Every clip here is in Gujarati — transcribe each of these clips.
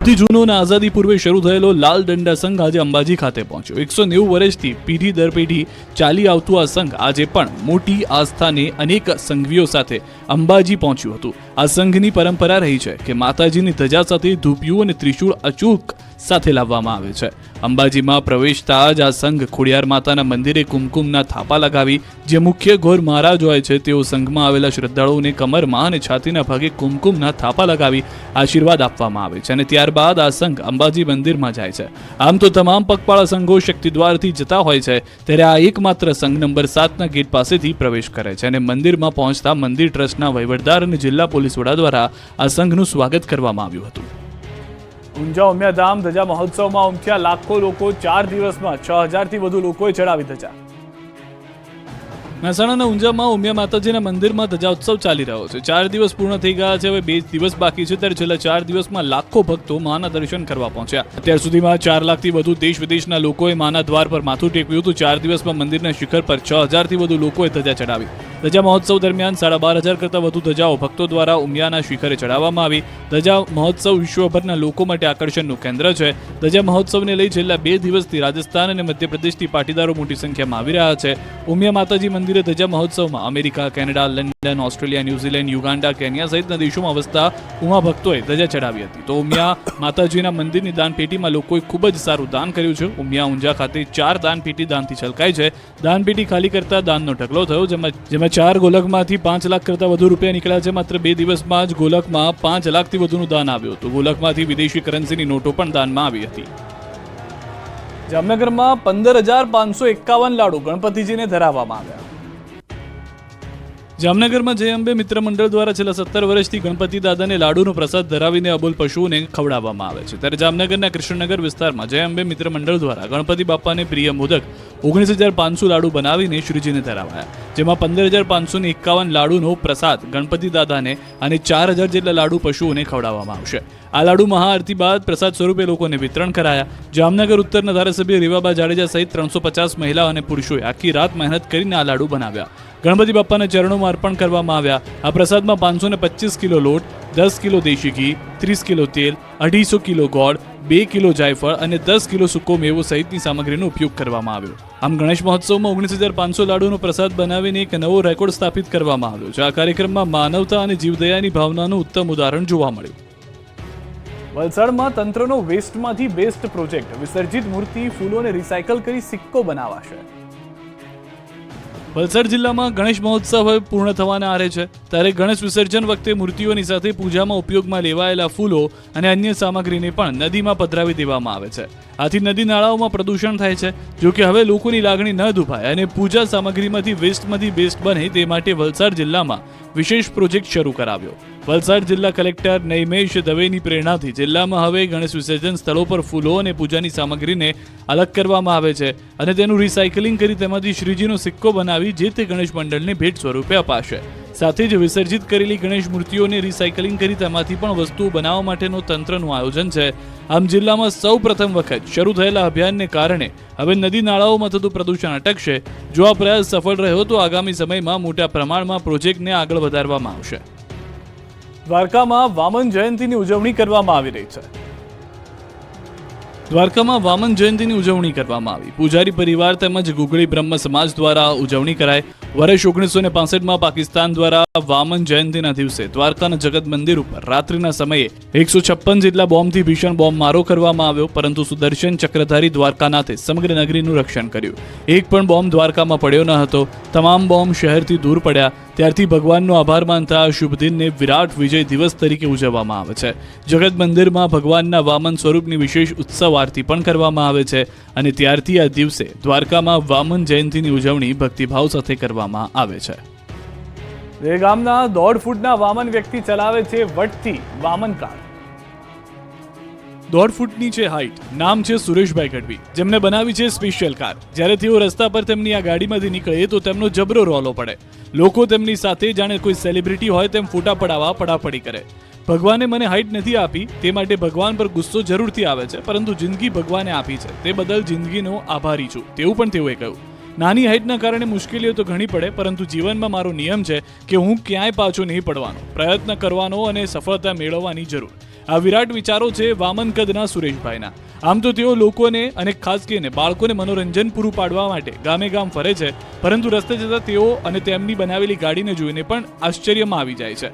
સૌથી જૂનો આઝાદી પૂર્વે શરૂ થયેલો લાલ દંડા સંઘ આજે અંબાજી ખાતે પહોંચ્યો. એકસો નેવું વર્ષથી પેઢી દર પેઢી ચાલી આવતું આ સંઘ આજે પણ મોટી આસ્થાને અનેક સંઘવીઓ સાથે અંબાજી પહોંચ્યું હતું. આ સંઘની પરંપરા રહી છે કે માતાજીની ધજા સાથે ધૂપિયું અને ત્રિશૂળ અચૂક સાથે લાવવામાં આવે છે. અંબાજીમાં પ્રવેશતા જ આ સંઘ ખોડિયાર માતાના મંદિરે કુમકુમના થાપા લગાવી, જે મુખ્ય ગોર મહારાજ હોય છે, તેઓ સંઘમાં આવેલા શ્રદ્ધાળુઓને કમરમાં અને છાતીના ભાગે કુમકુમના થાપા લગાવી આશીર્વાદ આપવામાં આવે છે અને ત્યારબાદ આ સંઘ અંબાજી મંદિરમાં જાય છે. આમ તો તમામ પગપાળા સંઘો શક્તિદ્વારથી જતા હોય છે, ત્યારે આ એકમાત્ર સંઘ નંબર સાતના ગેટ પાસેથી પ્રવેશ કરે છે અને મંદિરમાં પહોંચતા મંદિર ટ્રસ્ટના વહીવટદાર અને જિલ્લા પોલીસ વડા દ્વારા આ સંઘનું સ્વાગત કરવામાં આવ્યું હતું. ઊંઝા ઉમિયાધામ ધજા મહોત્સવમાં ઉમટ્યા લાખો લોકો ચાર દિવસમાં છ હજારથી વધુ લોકોએ ચડાવી ધજા. મહેસાણાના ઊંઝામાં ઉમિયા માતાજીના મંદિરમાં ધજા ઉત્સવ ચાલી રહ્યો છે. ચાર દિવસ પૂર્ણ થઈ ગયા છે, હવે બે દિવસ બાકી છે, ત્યારે છેલ્લા ચાર દિવસમાં લાખો ભક્તો માના દર્શન કરવા પહોંચ્યા. અત્યાર સુધીમાં ચાર લાખથી વધુ દેશ વિદેશના લોકોએ માના દ્વાર પર માથું ટેકવ્યું હતું. ચાર દિવસમાં મંદિરના શિખર પર છ હજારથી વધુ લોકોએ ધજા ચડાવી. ધજા મહોત્સવ દરમિયાન સાડા બાર હજાર કરતાં વધુ ધજાઓ ભક્તો દ્વારા ઉમિયાના શિખરે ચડાવવામાં આવી. ધજા મહોત્સવ વિશ્વભરના લોકો માટે આકર્ષણનું કેન્દ્ર છે. ધજા મહોત્સવને લઈ છેલ્લા બે દિવસથી રાજસ્થાન અને મધ્યપ્રદેશથી પાટીદારો મોટી સંખ્યામાં આવી રહ્યા છે. ઉમિયા માતાજી મંદિરે ધજા મહોત્સવમાં America, Canada, London, Australia, New Zealand, Uganda, Kenya સહિતના દેશોમાં વસતા ઉમા ભક્તોએ ધજા ચડાવી હતી. તો ઉમિયા માતાજીના મંદિરની દાનપેટીમાં લોકોએ ખૂબ જ સારું દાન કર્યું છે. ઉમિયા ઊંઝા ખાતે ચાર દાનપેટી દાનથી છલકાય છે. દાનપેટી ખાલી કરતા દાનનો ઢગલો થયો, જેમાં જેમાં ચાર ગોલકમાંથી પાંચ લાખ કરતાં વધુ રૂપિયા નીકળ્યા છે. માત્ર બે દિવસમાં જ ગોલકમાં પાંચ લાખથી વધુનું દાન આવ્યું હતું. ગોલકમાંથી વિદેશી કરન્સીની નોટો પણ દાનમાં આવી હતી. જામનગરમાં પંદર હજાર પાંચસો એકાવન લાડુ ગણપતિજીને ધરાવવામાં આવ્યા. જામનગરમાં જય અંબે મિત્ર મંડળ દ્વારા છેલ્લા સત્તર વર્ષથી ગણપતિ દાદાને લાડુનો પ્રસાદ ધરાવીને અબોલ પશુઓને ખવડાવવામાં આવે છે. ત્યારે જામનગરના કૃષ્ણનગર વિસ્તારમાં જય અંબે મિત્ર મંડળ દ્વારા ગણપતિ બાપાને પ્રિય મોદક ઓગણીસ હજાર પાંચસો લાડુ બનાવીને શ્રીજીને ધરાવાયા. જેમાં પંદર હજાર પાંચસો એકાવન લાડુનો પ્રસાદ ગણપતિ દાદાને અને ચાર હજાર જેટલા લાડુ પશુઓને ખવડાવવામાં આવશે. આ લાડુ મહાઆરતી બાદ પ્રસાદ સ્વરૂપે લોકોને વિતરણ કરાયા. જામનગર ઉત્તરના ધારાસભ્ય રીવાબા જાડેજા સહિત ત્રણસો પચાસ મહિલા અને પુરુષોએ આખી રાત મહેનત કરીને આ લાડુ બનાવ્યા. ગણપતિ બાપાના ચરણોમાં અર્પણ કરવામાં આવ્યા. આ પ્રસાદમાં પાંચસો ને પચીસ કિલો લોટ દસ કિલો દેશી ઘી, ત્રીસ કિલો તેલ, અઢીસો કિલો ગોળ, બે કિલો જાયફળ અને દસ કિલો સૂકો મેવો સહિતની સામગ્રીનો ઉપયોગ કરવામાં આવ્યો. આમ ગણેશ મહોત્સવમાં ઓગણીસ હજાર પાંચસો લાડુનો પ્રસાદ બનાવીને એક નવો રેકોર્ડ સ્થાપિત કરવામાં આવ્યો છે. આ કાર્યક્રમમાં માનવતા અને જીવદયાની ભાવનાનું ઉત્તમ ઉદાહરણ જોવા મળ્યું. વલસાડમાં તંત્રનો વેસ્ટમાંથી બેસ્ટ પ્રોજેક્ટ વિસર્જિત મૂર્તિ, ફૂલોને રિસાયકલ કરી સિક્કો બનાવાશે. વલસાડ જિલ્લામાં ગણેશ મહોત્સવ હવે પૂર્ણ થવાના આરે છે. ત્યારે ગણેશ વિસર્જન વખતે મૂર્તિઓની સાથે પૂજામાં ઉપયોગમાં લેવાયેલા ફૂલો અને અન્ય સામગ્રીને પણ નદીમાં પધરાવી દેવામાં આવે છે. આથી નદી નાળાઓમાં પ્રદૂષણ થાય છે, જો કે હવે લોકોની લાગણી ન દુભાય અને પૂજા સામગ્રીમાંથી વેસ્ટમાંથી બેસ્ટ બને તે માટે વલસાડ જિલ્લામાં વિશેષ પ્રોજેક્ટ શરૂ કરાવ્યો. વલસાડ જિલ્લા કલેક્ટર નૈમેશ દવેની પ્રેરણાથી જિલ્લામાં હવે ગણેશ વિસર્જન સ્થળો પર ફૂલો અને પૂજાની સામગ્રીને અલગ કરવામાં આવે છે અને તેનું રિસાયકલિંગ કરી તેમાંથી શ્રીજીનો સિક્કો બનાવી જે તે ગણેશ મંડળને ભેટ સ્વરૂપે અપાશે. સાથે જ વિસર્જિત કરેલી ગણેશ મૂર્તિઓને રિસાયકલિંગ કરી તેમાંથી પણ વસ્તુઓ બનાવવા માટેનું તંત્રનું આયોજન છે. આમ જિલ્લામાં સૌ પ્રથમ વખત શરૂ થયેલા અભિયાનને કારણે હવે નદી નાળાઓમાં થતું પ્રદૂષણ અટકશે. જો આ પ્રયાસ સફળ રહ્યો તો આગામી સમયમાં મોટા પ્રમાણમાં પ્રોજેક્ટને આગળ વધારવામાં આવશે. દ્વારકામાં વામન જયંતિની ઉજવણી કરવામાં આવી રહી છે. દ્વારકામાં વામન જયંતિની ઉજવણી કરવામાં આવી. પૂજારી પરિવાર તેમજ ગુગળી બ્રહ્મ સમાજ દ્વારા ઉજવણી કરાઈ. વર્ષ ઓગણીસો ને પાસઠમાં પાકિસ્તાન દ્વારા વામન જયંતીના દિવસે દ્વારકાના જગત મંદિર ઉપર રાત્રિના સમયે એકસો છપ્પન જેટલા બોમ્બથી ભીષણ બોમ્બ મારો કરવામાં આવ્યો, પરંતુ સુદર્શન ચક્રધારી દ્વારકાનાથે સમગ્ર નગરીનું રક્ષણ કર્યું. એક પણ બોમ્બ દ્વારકામાં પડ્યો ન હતો. તમામ બોમ્બ શહેરથી દૂર પડ્યા. ત્યારથી ભગવાનનો આભાર માનતા આ શુભ દિનને વિરાટ વિજય દિવસ તરીકે ઉજવવામાં આવે છે. જગત મંદિરમાં ભગવાનના વામન સ્વરૂપની વિશેષ ઉત્સવ આરતી પણ કરવામાં આવે છે અને ત્યારથી આ દિવસે દ્વારકામાં વામન જયંતીની ઉજવણી ભક્તિભાવ સાથે કરવામાં આવે છે. રેગામના ગામના દોઢ ફૂટના વામન વ્યક્તિ ચલાવે છે વટથી વામન કાર દોઢ ફૂટની છે હાઇટ નામ છે સુરેશભાઈ ગઢવી. જેમને બનાવી છે સ્પેશિયલ કાર જ્યારે તેઓ રસ્તા પર તેમની આ ગાડીમાંથી નીકળે તો તેમનો જબરો રોલો પડે. લોકો તેમની સાથે જાણે કોઈ સેલિબ્રિટી હોય તેમ ફોટા પડાવવા પડાપડી કરે. ભગવાને મને હાઇટ નથી આપી, તે માટે ભગવાન પર ગુસ્સો જરૂરથી આવે છે, પરંતુ જિંદગી ભગવાને આપી છે. તે બદલ જિંદગીનો આભારી છું. તેવું પણ તેઓએ કહ્યું. નાની હાઇટના કારણે મુશ્કેલીઓ તો ઘણી પડે, પરંતુ જીવનમાં મારો નિયમ છે કે હું ક્યાંય પાછો નહીં પડવાનો. પ્રયત્ન કરવાનો અને સફળતા મેળવવાની જરૂર. આ વિરાટ વિચારો છે વામન કદના સુરેશભાઈના. આમ તો તેઓ લોકોને અને ખાસ કરીને બાળકોને મનોરંજન પૂરું પાડવા માટે ગામે ગામ ફરે છે, પરંતુ રસ્તે જતા તેઓ અને તેમની બનાવેલી ગાડીને જોઈને પણ આશ્ચર્યમાં આવી જાય છે.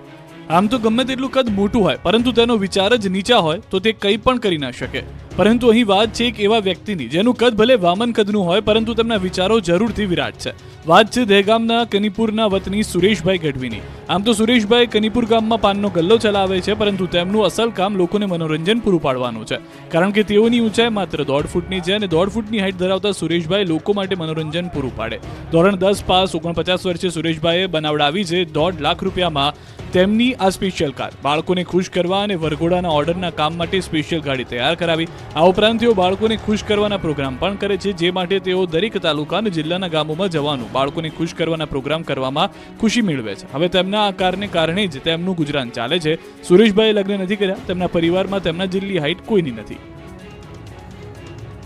આમ તો ગમે તેટલું કદ મોટું હોય, પરંતુ તેનો વિચાર જ નીચા હોય, તો તે કંઈ પણ કરી ના શકે. પરંતુ અહીં વાત છે એક એવા વ્યક્તિની જેનું કદ ભલે વામન કદનું હોય, પરંતુ તેમના વિચારો જરૂરથી વિરાટ છે. વાત છે દહેગામના કનીપુરના વતની સુરેશભાઈ ગઢવીની. આમ તો સુરેશભાઈ કનીપુર ગામમાં પાનનો ગલ્લો ચલાવે છે, પરંતુ તેમનું અસલ કામ લોકોને મનોરંજન પૂરું પાડવાનું છે. કારણ કે તેઓની ઊંચાઈ માત્ર દોઢ ફૂટની છે અને દોઢ ફૂટની હાઈટ ધરાવતા સુરેશભાઈ લોકો માટે મનોરંજન પૂરું પાડે. ધોરણ દસ પાસ ઓગણપચાસ વર્ષે સુરેશભાઈએ બનાવડાવી છે દોઢ લાખ રૂપિયામાં તેમની આ સ્પેશિયલ કાર બાળકોને ખુશ કરવા અને વરઘોડાના ઓર્ડરના કામ માટે સ્પેશિયલ ગાડી તૈયાર કરાવી. આ ઉપરાંત તેઓ બાળકોને ખુશ કરવાના પ્રોગ્રામ પણ કરે છે, જે માટે તેઓ દરેક તાલુકા અને જિલ્લાના ગામોમાં જવાનું બાળકોને ખુશ કરવાના પ્રોગ્રામ કરવામાં ખુશી મેળવે છે. હવે તેમના આ કારને કારણે જ તેમનું ગુજરાન ચાલે છે. સુરેશભાઈએ લગ્ન નથી કર્યા, તેમના પરિવારમાં તેમના જેટલી હાઇટ કોઈની નથી.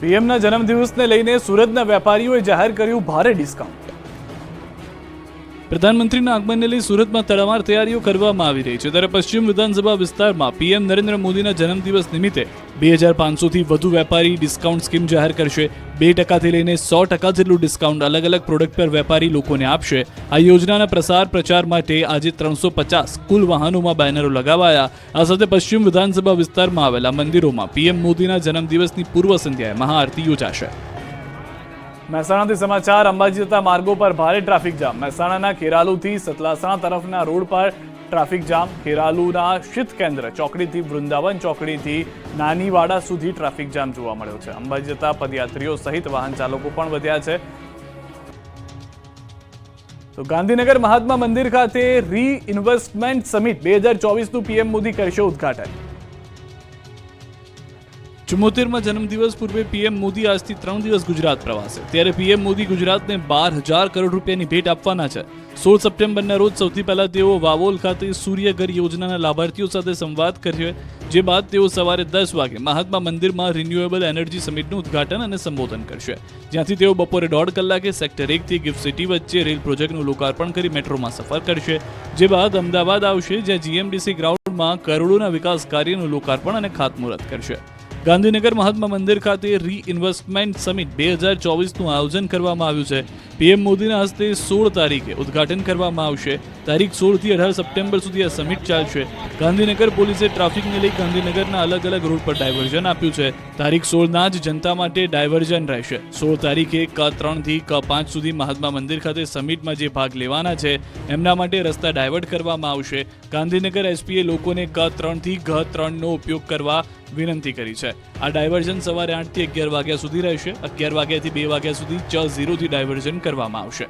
પીએમના જન્મદિવસને લઈને સુરતના વેપારીઓએ જાહેર કર્યું ભારે ડિસ્કાઉન્ટ પ્રધાનમંત્રીના આગમનને લઈ સુરતમાં તડામાર તૈયારીઓ કરવામાં આવી રહી છે. ત્યારે પશ્ચિમ વિધાનસભા વિસ્તારમાં પીએમ નરેન્દ્ર મોદીના જન્મદિવસ નિમિત્તે બે હજાર પાંચસોથી વધુ વેપારી ડિસ્કાઉન્ટ સ્કીમ જાહેર કરશે. બે ટકાથી લઈને સો ટકા જેટલું ડિસ્કાઉન્ટ અલગ અલગ પ્રોડક્ટ પર વેપારી લોકોને આપશે. આ યોજનાના પ્રસાર પ્રચાર માટે આજે ત્રણસો પચાસ કુલ વાહનોમાં બેનરો લગાવાયા. આ સાથે પશ્ચિમ વિધાનસભા વિસ્તારમાં આવેલા મંદિરોમાં પીએમ મોદીના જન્મદિવસની પૂર્વ સંધ્યાએ મહાઆરતી યોજાશે. મહેસાણાથી સમાચાર, અંબાજી જતા માર્ગો પર ભારે ટ્રાફિક જામ. મહેસાણાના ખેરાલુથી સતલાસણા તરફના રોડ પર ટ્રાફિક જામ. ખેરાલુના શીત કેન્દ્ર ચોકડીથી વૃંદાવન ચોકડીથી નાનીવાડા સુધી ટ્રાફિક જામ જોવા મળ્યો છે. અંબાજી જતા પદયાત્રીઓ સહિત વાહન ચાલકો પણ વધ્યા છે. તો ગાંધીનગર મહાત્મા મંદિર ખાતે રી ઇન્વેસ્ટમેન્ટ સમિટ બે હજાર ચોવીસનું પીએમ મોદી કરશે ઉદઘાટન. ચુમ્મોતેરમાં જન્મદિવસ પૂર્વે પીએમ મોદી આજથી ત્રણ દિવસ ગુજરાત પ્રવાસે. ત્યારે પીએમ મોદી ગુજરાતને બાર હજાર કરોડ રૂપિયાની ભેટ આપવાના છે. સોળ સપ્ટેમ્બરના રોજ સૌથી પહેલા તેઓ વાવોલ ખાતે સૂર્યઘર યોજનાના લાભાર્થીઓ સાથે સંવાદ કર્યો, જે બાદ તેઓ સવારે દસ વાગે મહાત્મા મંદિરમાં રિન્યુએબલ એનર્જી સમિટનું ઉદઘાટન અને સંબોધન કરશે. જ્યાંથી તેઓ બપોરે દોઢ કલાકે સેક્ટર એકથી ગિફ્ટ સિટી વચ્ચે રેલ પ્રોજેક્ટનું લોકાર્પણ કરી મેટ્રોમાં સફર કરશે. જે બાદ અમદાવાદ આવશે, જ્યાં જીએમડીસી ગ્રાઉન્ડમાં કરોડોના વિકાસ કાર્યનું લોકાર્પણ અને ખાતમુહૂર્ત કરશે. ગાંધીનગર મહાત્મા મંદિર ખાતે રી ઇન્વેસ્ટમેન્ટ સમિટ બે હજાર ચોવીસનું આયોજન કરવામાં આવ્યું છે. પીએમ મોદીના હસ્તે સોળ તારીખે ઉદ્ઘાટન કરવામાં આવશે. તારીખ સોળથી અઢાર સપ્ટેમ્બર સુધી આ સમિટ ચાલશે. ગાંધીનગર પોલીસે ટ્રાફિકને લઈ ગાંધીનગરના અલગ અલગ રૂટ પર ડાયવર્ઝન આપ્યું છે. તારીખ સોળના જ જનતા માટે ડાયવર્ઝન રહેશે. સોળ તારીખે ક ત્રણથી ક પાંચ સુધી મહાત્મા મંદિર ખાતે સમિટમાં જે ભાગ લેવાના છે, એમના માટે રસ્તા ડાયવર્ટ કરવામાં આવશે. ગાંધીનગર એસપીએ લોકોને ક ત્રણથી ઘ ત્રણનો ઉપયોગ કરવા વિનંતી કરી છે. આ ડાયવર્ઝન સવારે આઠથી અગિયાર વાગ્યા સુધી રહેશે. અગિયાર વાગ્યાથી બે વાગ્યા સુધી ચ ઝીરોથી ડાયવર્ઝન કરવામાં આવશે.